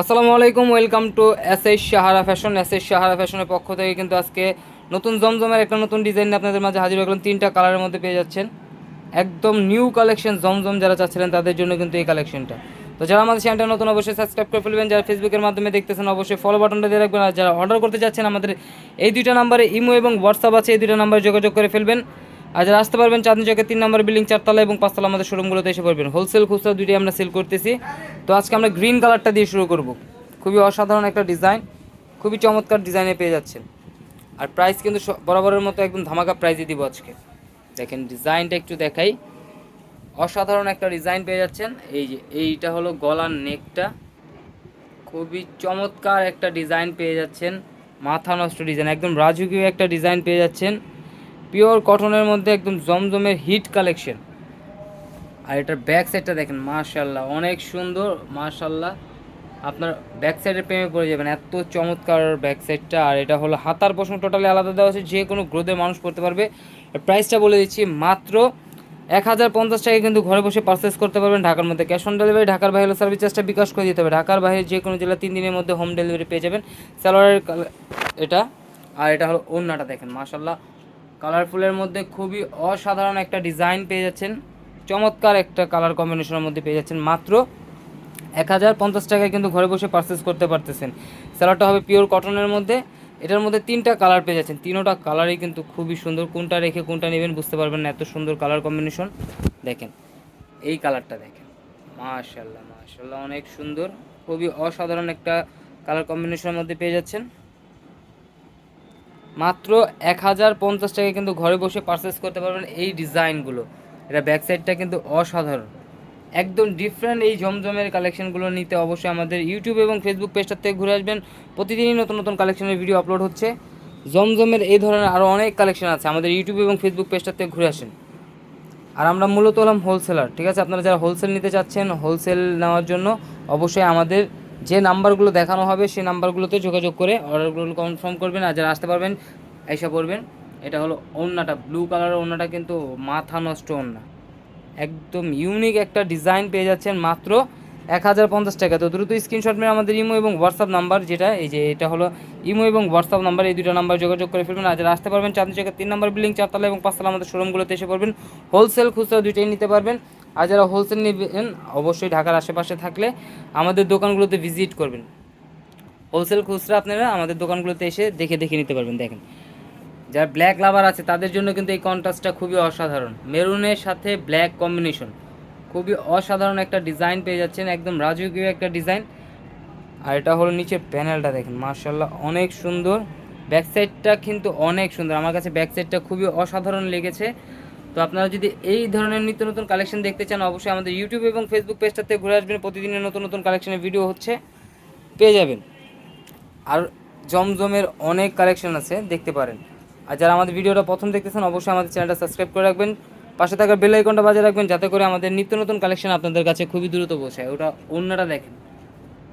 আসসালামু আলাইকুম, welcome to S S Sahara fashion. S S Sahara ফ্যাশনের পক্ষ থেকে কিন্তু আজকে নতুন জমজমের একটা নতুন ডিজাইন আপনাদের মাঝে হাজির হয়ে তিনটা কালারের মধ্যে পেয়ে যাচ্ছেন। একদম নিউ কালেকশন জমজম যারা চাচ্ছিলেন, তাদের জন্য কিন্তু এই কালেকশনটা। তো যারা আমাদের চ্যানেলটা নতুন, অবশ্যই সাবস্ক্রাইব করে ফেলবেন। যারা ফেসবুকের মাধ্যমে দেখতেছেন, অবশ্যই ফলো বাটনটা দিয়ে রাখবেন। আর যারা অর্ডার করতে যাচ্ছেন, আমাদের এই দুইটা নাম্বারে ইমো এবং হোয়াটসঅ্যাপ আছে, এই দুইটা নাম্বারে যোগাযোগ করে ফেলবেন। আর যারা আসতে পারবেন চাঁদনি চকের তিন নম্বর বিল্ডিং চারতলা এবং পাঁচতলা আমাদের শোরুমগুলোতে এসে পড়বেন। হোলসেল খুচরা দুইটাই আমরা সেল করতেছি। তো আজকে আমরা গ্রিন কালারটা দিয়ে শুরু করব। খুবই অসাধারণ একটা ডিজাইন খুবই চমৎকার ডিজাইনে পেয়ে যাচ্ছেন। আর প্রাইস কিন্তু বরাবরের মতো একদম ধামাকা প্রাইজে দিব আজকে। দেখেন ডিজাইনটা একটু দেখাই। অসাধারণ একটা ডিজাইন পেয়ে যাচ্ছেন। এই যে, এইটা হলো গলার নেকটা খুবই চমৎকার একটা ডিজাইন পেয়ে যাচ্ছেন। মাথা নষ্ট ডিজাইন একদম রাজকীয় একটা ডিজাইন পেয়ে যাচ্ছেন। পিওর কটনের মধ্যে একদম জমজমের হিট কালেকশন আর এটার ব্যাক সাইডটা দেখেন মাশাল্লাহ অনেক সুন্দর মাশাল্লাহ আপনার ব্যাক সাইডের প্রেমে পড়ে যাবেন, এত চমৎকার ব্যাক সাইডটা আর এটা হলো হাতার পোষণ টোটালি আলাদা দেওয়া আছে, যে কোনো গ্রোথের মানুষ পড়তে পারবে। প্রাইসটা বলে দিচ্ছি মাত্র এক হাজার পঞ্চাশ টাকা কিন্তু ঘরে বসে পারচেস করতে পারবেন ঢাকার মধ্যে। ক্যাশ অন ডেলিভারি ঢাকার বাইরে সার্ভিস চার্জটা বিকাশ করে দিতে হবে। ঢাকার বাইরে যে কোনো জেলা তিন দিনের মধ্যে হোম ডেলিভারি পেয়ে যাবেন। স্যালোয়ারের এটা। আর এটা হলো ওড়নাটা দেখেন মাশাল্লাহ কালারফুলের মধ্যে খুবই অসাধারণ একটা ডিজাইন পেয়ে যাচ্ছেন। চমৎকার একটা কালার কম্বিনেশনের মধ্যে পেয়ে যাচ্ছেন। মাত্র এক হাজার পঞ্চাশ টাকায় কিন্তু ঘরে বসে পারচেস করতে পারতেছেন। স্যালাডটা হবে পিওর কটনের মধ্যে। এটার মধ্যে তিনটা কালার পেয়ে যাচ্ছেন। তিনোটা কালারই কিন্তু খুবই সুন্দর। কোনটা রেখে কোনটা নেবেন বুঝতে পারবেন না। এত সুন্দর কালার কম্বিনেশন দেখেন, এই কালারটা দেখেন। মাশাল্লাহ মাশাল্লাহ অনেক সুন্দর। খুবই অসাধারণ একটা কালার কম্বিনেশনের মধ্যে পেয়ে যাচ্ছেন। মাত্র এক হাজার পঞ্চাশ টাকায় কিন্তু ঘরে বসে পারচেস করতে পারবেন এই ডিজাইনগুলো এটা ব্যাক সাইডটা কিন্তু অসাধারণ। একদম ডিফারেন্ট এই জমজমের কালেকশনগুলো নিতে অবশ্যই আমাদের ইউটিউব এবং ফেসবুক পেজটার থেকে ঘুরে আসবেন। প্রতিদিনই নতুন নতুন কালেকশনের ভিডিও আপলোড হচ্ছে। জমজমের এই ধরনের আরও অনেক কালেকশন আছে আমাদের ইউটিউব এবং ফেসবুক পেজটার থেকে ঘুরে আসেন। আর আমরা মূলত হলাম হোলসেলার ঠিক আছে? আপনারা যারা হোলসেল নিতে চাচ্ছেন হোলসেল নেওয়ার জন্য অবশ্যই আমাদের যে নাম্বারগুলো দেখানো হবে, সেই নাম্বারগুলোতে যোগাযোগ করে অর্ডারগুলো কনফার্ম করবেন। আর যারা আসতে পারবেন এসে পড়বেন। এটা হলো ওড়নাটা ব্লু কালারের ওড়নাটা কিন্তু মাথা নষ্ট ওড়না। একদম ইউনিক একটা ডিজাইন পেয়ে যাচ্ছেন মাত্র এক হাজার পঞ্চাশ টাকা। তো দ্রুত স্ক্রিনশট মেরে আমাদের ইমো এবং হোয়াটসঅ্যাপ নাম্বার যেটা, এই যে এটা হলো ইমো এবং হোয়াটসঅ্যাপ নাম্বার এই দুটো নাম্বার যোগাযোগ করে ফেলবেন। যারা আসতে পারবেন চাঁদনি চকের তিন নম্বর বিল্ডিং চারতলা এবং পাঁচতলা আমাদের শোরুমগুলোতে এসে পড়বেন। হোলসেল খুচরা দুইটাই নিতে পারবেন। আর যারা হোলসেল নেবেন, অবশ্যই ঢাকার আশেপাশে থাকলে আমাদের দোকানগুলোতে ভিজিট করবেন। হোলসেল খুচরা আপনারা আমাদের দোকানগুলোতে এসে দেখে দেখে নিতে পারবেন, দেখেন। যারা ব্ল্যাক লাভার আছে, তাদের জন্য কিন্তু এই কন্ট্রাস্টটা খুবই অসাধারণ। মেরুনের সাথে ব্ল্যাক কম্বিনেশন খুবই অসাধারণ একটা ডিজাইন পেয়ে যাচ্ছেন, একদম রাজকীয় একটা ডিজাইন আর এটা হলো নিচের প্যানেলটা দেখেন মার্শাল্লাহ অনেক সুন্দর। ব্যাক সাইডটা কিন্তু অনেক সুন্দর। আমার কাছে ব্যাক সাইডটা খুবই অসাধারণ লেগেছে। তো আপনারা যদি এই ধরনের নিত্য নতুন কালেকশন দেখতে চান, অবশ্যই আমাদের ইউটিউব এবং ফেসবুক পেজটাতে ঘুরে আসবেন। প্রতিদিনের নতুন নতুন কালেকশনের ভিডিও হচ্ছে, পেয়ে যাবেন। আর জমজমের অনেক কালেকশন আছে, দেখতে পারেন। আর যারা আমাদের ভিডিওটা প্রথম দেখতেছেন, অবশ্যই আমাদের চ্যানেলটা সাবস্ক্রাইব করে রাখবেন। পাশে থাকা বেল আইকনটা বাজে রাখবেন, যাতে করে আমাদের নিত্য নতুন কালেকশন আপনাদের কাছে খুবই দ্রুত পৌঁছায়। ওটা অন্যটা দেখেন।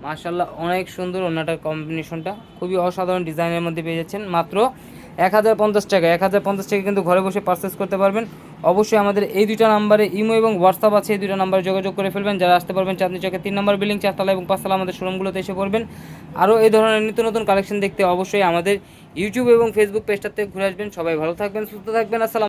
মার্শাল্লাহ অনেক সুন্দর অন্যটার কম্বিনেশনটা খুবই অসাধারণ ডিজাইনের মধ্যে পেয়ে যাচ্ছেন। মাত্র এক হাজার পঞ্চাশ টাকা, এক হাজার পঞ্চাশ টাকা কিন্তু ঘরে বসে পারচেস করতে পারবেন। অবশ্যই আমাদের এই দুইটা নাম্বারে ইমো এবং হোয়াটসঅ্যাপ আছে, এই দুইটা নাম্বারে যোগাযোগ করে ফেলবেন। যারা আসতে পারবেন চাঁদনি চকে তিন নম্বর বিল্ডিং চারতলা এবং পাঁচতলা আমাদের শোরুমগুলোতে এসে পড়বেন। আরও এই ধরনের নিত্য নতুন কালেকশন দেখতে অবশ্যই আমাদের ইউটিউব এবং ফেসবুক পেজটাতে ঘুরে আসবেন। সবাই ভালো থাকবেন, সুস্থ থাকবেন। আসসালাম